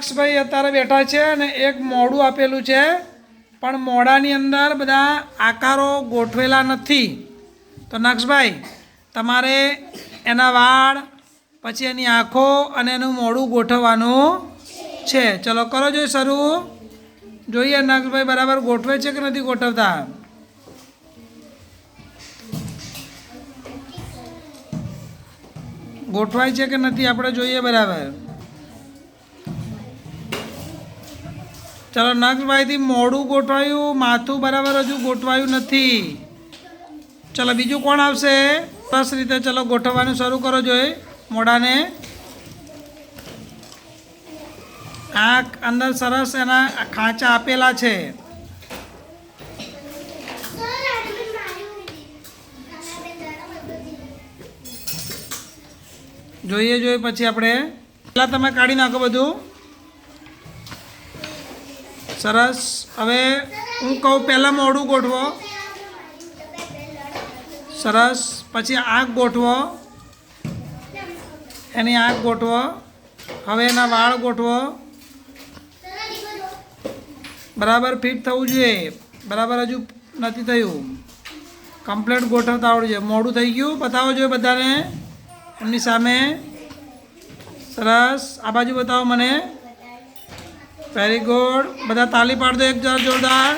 અક્ષભાઈ અત્યારે બેઠા છે અને એક મોડું આપેલું છે, પણ મોડાની અંદર બધા આકારો ગોઠવેલા નથી. તો નક્ષભાઈ તમારે એના વાળ, પછી એની આંખો અને એનું મોડું ગોઠવવાનું છે. ચલો, કરો જોઈએ શરૂ. જોઈએ નક્ષભાઈ બરાબર ગોઠવે છે કે નથી ગોઠવતા? ગોઠવાય છે કે નથી? આપણે જોઈએ બરાબર. ચલો નક્ષભાઈથી મોડું ગોઠવાયું, માથું બરાબર હજુ ગોઠવાયું નથી. ચલો, બીજું કોણ આવશે? સરસ રીતે ચલો, ગોઠવવાનું શરૂ કરો જોઈએ મોઢાને. આંખ અંદર સરસ એના ખાંચા આપેલા છે. જોઈએ જોઈએ, પછી આપણે. પહેલાં તમે કાઢી નાખો બધું. સરસ. હવે હું કહું, પહેલાં મોઢું ગોઠવો. સરસ. પછી આંખ ગોઠવો. એની આંખ ગોઠવો. હવે એના વાળ ગોઠવો. બરાબર ફિટ થવું જોઈએ. બરાબર હજુ નથી થયું. કમ્પ્લેટ ગોઠવતા આવડવું જોઈએ મોડું થઈ ગયું. બતાવો જોઈએ બધાને. એમની સામે. સરસ. આ બાજુ બતાવો મને. વેરી ગુડ બધા તાલી પાડજો એક જોર જોરદાર.